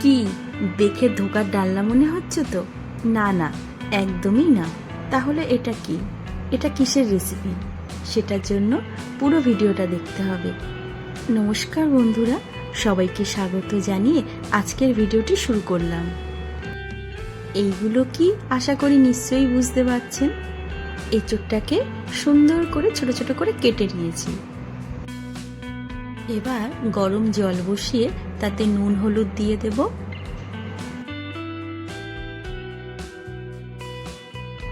কি, দেখে ধোকার ডাল্লা মনে হচ্ছে তো? না না, একদমই না। তাহলে এটা কি? এটা কিসের রেসিপি সেটার জন্য পুরো ভিডিওটা দেখতে হবে। নমস্কার বন্ধুরা, সবাইকে স্বাগত জানিয়ে আজকের ভিডিওটি শুরু করলাম। এইগুলো কি আশা করি নিশ্চয়ই বুঝতে পারছেন? এঁচোড়টাকে সুন্দর করে ছোট ছোট করে কেটে নিয়েছি। এবার গরম জল বসিয়ে তাতে নুন, হলুদ দিয়ে দেব।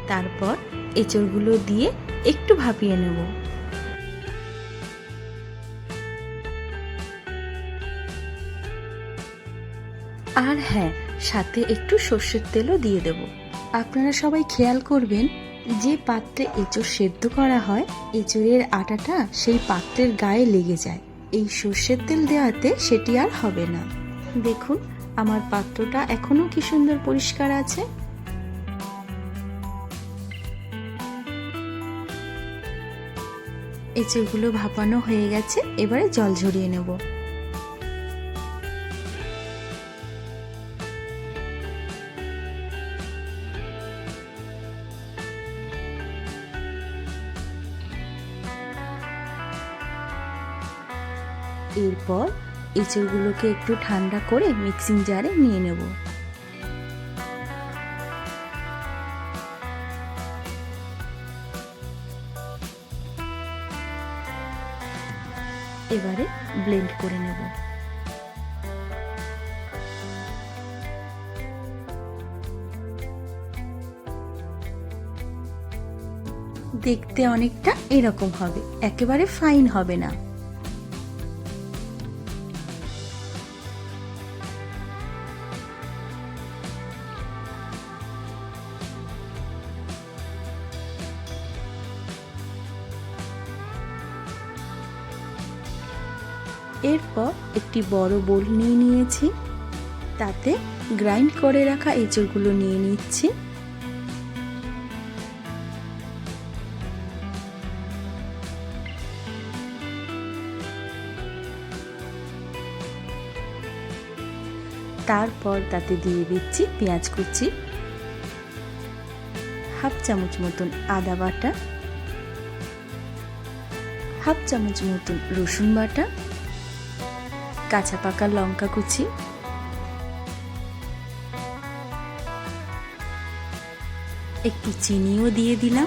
তারপর এঁচড়গুলো দিয়ে একটু ভাপিয়ে নেব। আর হ্যাঁ সাথে একটু সর্ষের তেলও দিয়ে দেব। আপনারা সবাই খেয়াল করবেন, যে পাত্রে এঁচড় সেদ্ধ করা হয়, এঁচড়ের আটাটা সেই পাত্রের গায়ে লেগে যায়। এই সর্ষের তেল দেওয়াতে সেটি আর হবে না। দেখুন, আমার পাত্রটা এখনও কি সুন্দর পরিষ্কার আছে। এঁচড়গুলো ভাপানো হয়ে গেছে, এবারে জল ঝরিয়ে নেব। এরপর এঁচড়গুলোকে একটু ঠান্ডা করে মিক্সিং জারে নিয়ে নেব। এবারে ব্লেন্ড করে নেব। দেখতে অনেকটা এরকম হবে, একেবারে ফাইন হবে না। এরপর একটি বড় বোল নিয়ে নিয়েছি। তাতে গ্রাইন্ড করে রাখা এঁচড়গুলো নিয়ে নিচ্ছি। তারপর তাতে দিয়ে দিচ্ছি পেঁয়াজ কুচি, হাফ চামচ মতন আদা বাটা, হাফ চামচ মতন রসুন বাটা কাঁচা পাকা লঙ্কা কুচি। একটু চিনিও দিয়ে দিলাম।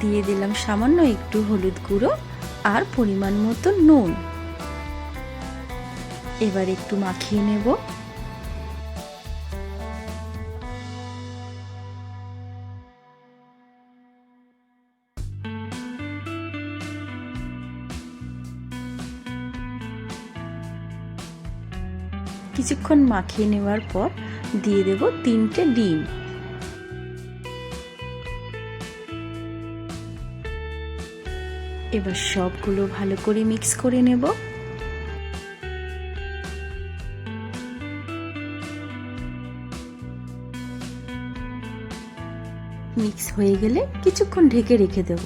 দিয়ে দিলাম সামান্য একটু হলুদ গুঁড়ো আর পরিমাণ মতো নুন। এবার একটু মাখিয়ে নেব। কিছুক্ষণ মাখিয়ে নেওয়ার পর দিয়ে দেব তিনটে ডিম। এবার সবগুলো ভালো করে মিক্স করে নেব। মিক্স হয়ে গেলে কিছুক্ষণ ঢেকে রেখে দেব।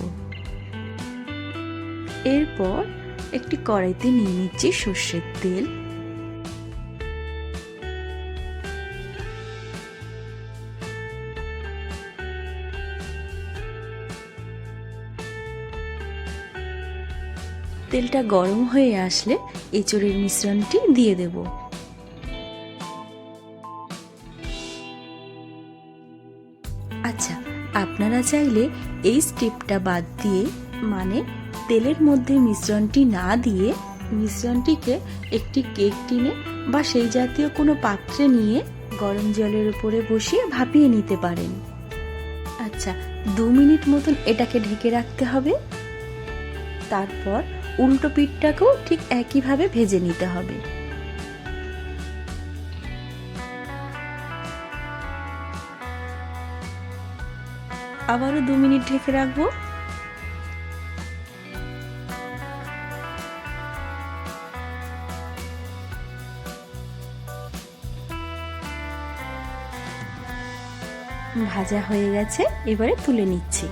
এরপর একটি কড়াইতে নিয়ে নিচ্ছি সর্ষের তেল। তেলটা গরম হয়ে আসলে এঁচড়ের মিশ্রণটি দিয়ে দেব। আচ্ছা আপনারা চাইলে এই স্টেপটা বাদ দিয়ে মানে তেলের মধ্যে মিশ্রণটি না দিয়ে মিশ্রণটিকে একটি কেক টিনে বা সেই জাতীয় কোনো পাত্রে নিয়ে গরম জলের উপরে বসিয়ে ভাপিয়ে নিতে পারেন। আচ্ছা দু মিনিট মতন এটাকে ঢেকে রাখতে হবে। তারপর উল্টো পিঠটাকেও ঠিক একইভাবে ভেজে নিতে হবে। আবারও দু মিনিট ঢেকে রাখব। ভাজা হয়ে গেছে, এবারে তুলে নিচ্ছি।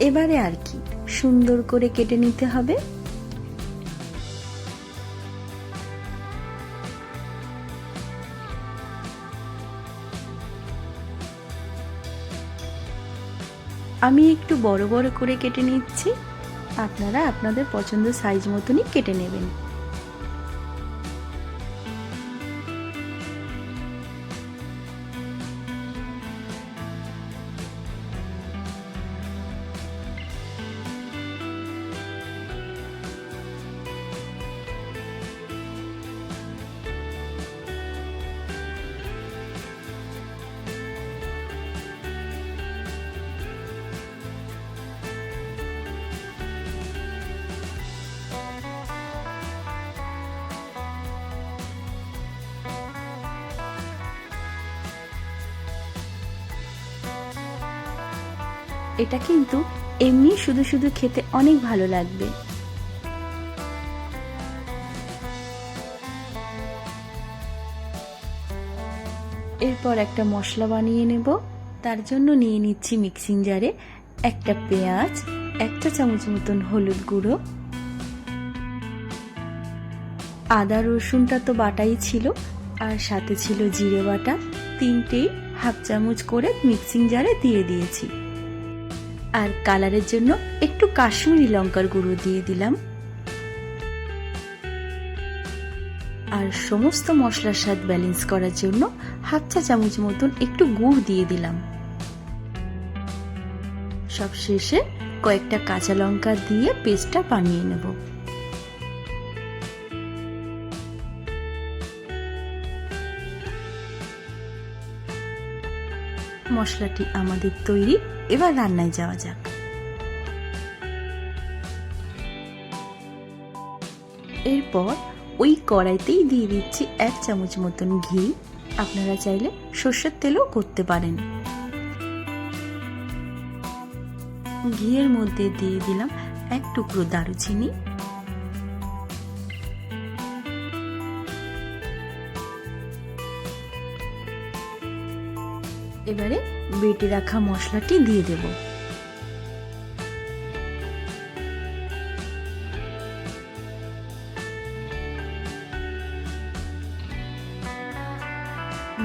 এবারে আর কি, সুন্দর করে কেটে নিতে হবে। আমি একটু বড় বড় করে কেটে নিচ্ছি। আপনারা আপনাদের পছন্দ সাইজ মতনই কেটে নেবেন। এটা কিন্তু এমনি শুধু শুধু খেতে অনেক ভালো লাগবে। এরপর একটা মশলা বানিয়ে নেব। তার জন্য নিয়ে নিচ্ছি মিক্সিং জারে একটা পেঁয়াজ, একটা চামচ মতন হলুদ গুঁড়ো। আদা, রসুনটা তো বাটাই ছিল, আর সাথে ছিল জিরে বাটা। তিনটেই হাফ চামচ করে মিক্সিং জারে দিয়ে দিয়েছি। আর কালারের জন্য একটু কাশ্মীরি লঙ্কার গুঁড়ো দিয়ে দিলাম। আর সমস্ত মশলার স্বাদ ব্যালেন্স করার জন্য হাফ চা চামচ মতন একটু গুড় দিয়ে দিলাম। সব শেষে কয়েকটা কাঁচা লঙ্কা দিয়ে পেস্টটা বানিয়ে নেব। মশলাটি আমাদের তৈরি। এবার রান্নায় যাওয়া যাক। এরপর ওই কড়াইতেই দিয়ে দিচ্ছি এক চামচ মতন ঘি। আপনারা চাইলে সর্ষের তেলও করতে পারেন। ঘিয়ের মধ্যে দিয়ে দিলাম এক টুকরো দারুচিনি। এবারে বেটে রাখা মশলাটি দিয়ে দেব।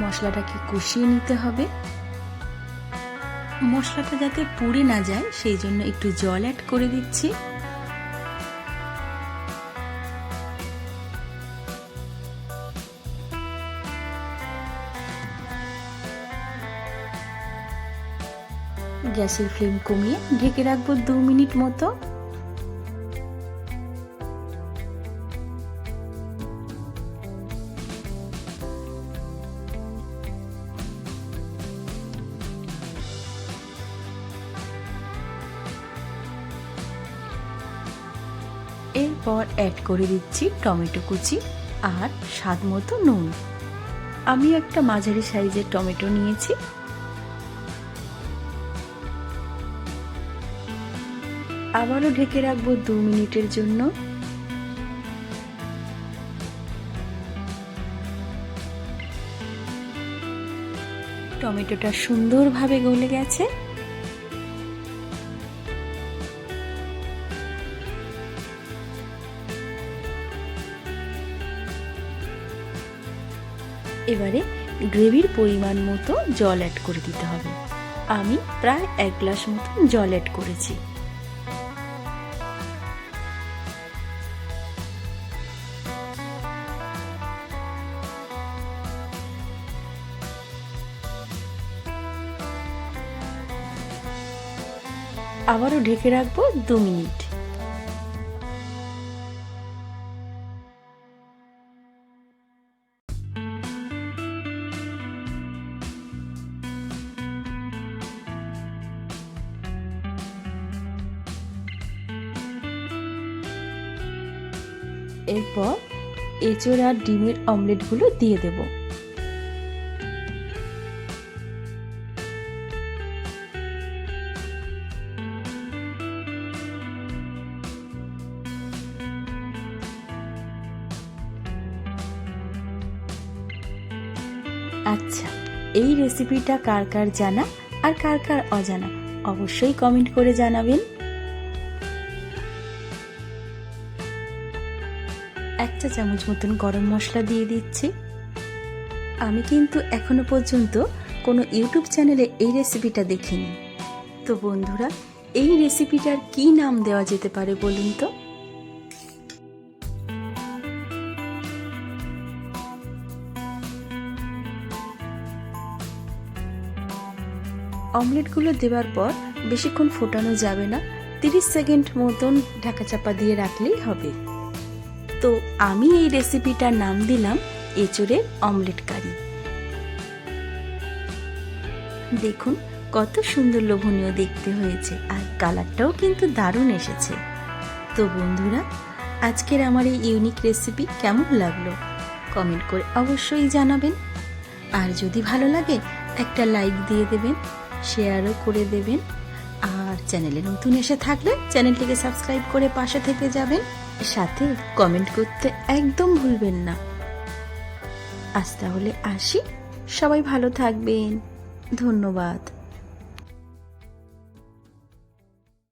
মশলাটাকে কষিয়ে নিতে হবে। মশলাটা যাতে পুড়ে না যায়, সেই জন্য একটু জল অ্যাড করে দিচ্ছি। গ্যাসের ফ্লেম কমিয়ে ঢেকে রাখব দু মিনিট মতো। এরপর অ্যাড করে দিচ্ছি টমেটো কুচি আর স্বাদ মতো নুন। আমি একটা মাঝারি সাইজের টমেটো নিয়েছি। আবারও ঢেকে রাখব দু মিনিটের জন্য। টমেটোটা সুন্দরভাবে গলে গেছে। এবারে গ্রেভির পরিমাণ মতো জল অ্যাড করে দিতে হবে। আমি প্রায় এক গ্লাস মতো জল অ্যাড করেছি। আবারও ঢেকে রাখব দু মিনিট। এরপর এঁচড় ডিমের অমলেটগুলো দিয়ে দেব। আচ্ছা এই রেসিপিটা কার কার জানা আর কার কার অজানা? অবশ্যই কমেন্ট করে জানাবেন। এক চা চামচ মতন গরম মশলা দিয়ে দিচ্ছি। আমি কিন্তু এখনও পর্যন্ত কোনো ইউটিউব চ্যানেলে এই রেসিপিটা দেখিনি। তো বন্ধুরা, এই রেসিপিটার কি নাম দেওয়া যেতে পারে বলুন তো? অমলেটগুলো দেওয়ার পর বেশিক্ষণ ফোটানো যাবে না। তিরিশ সেকেন্ড মতন ঢাকা চাপা দিয়ে রাখলেই হবে। তো আমি এই রেসিপিটার নাম দিলাম এঁচড়ের অমলেট কারি। দেখুন কত সুন্দর লোভনীয় দেখতে হয়েছে আর কালারটাও কিন্তু দারুণ এসেছে। তো বন্ধুরা, আজকের আমার এই ইউনিক রেসিপি কেমন লাগল? কমেন্ট করে অবশ্যই জানাবেন। আর যদি ভালো লাগে একটা লাইক দিয়ে দেবেন। শেয়ারও করে দেবেন। আর চ্যানেলে নতুন এসে থাকলে চ্যানেলটিকে সাবস্ক্রাইব করে পাশে থেকে যাবেন। সাথে কমেন্ট করতে একদম ভুলবেন না। আজ তাহলে আসি। সবাই ভালো থাকবেন। ধন্যবাদ।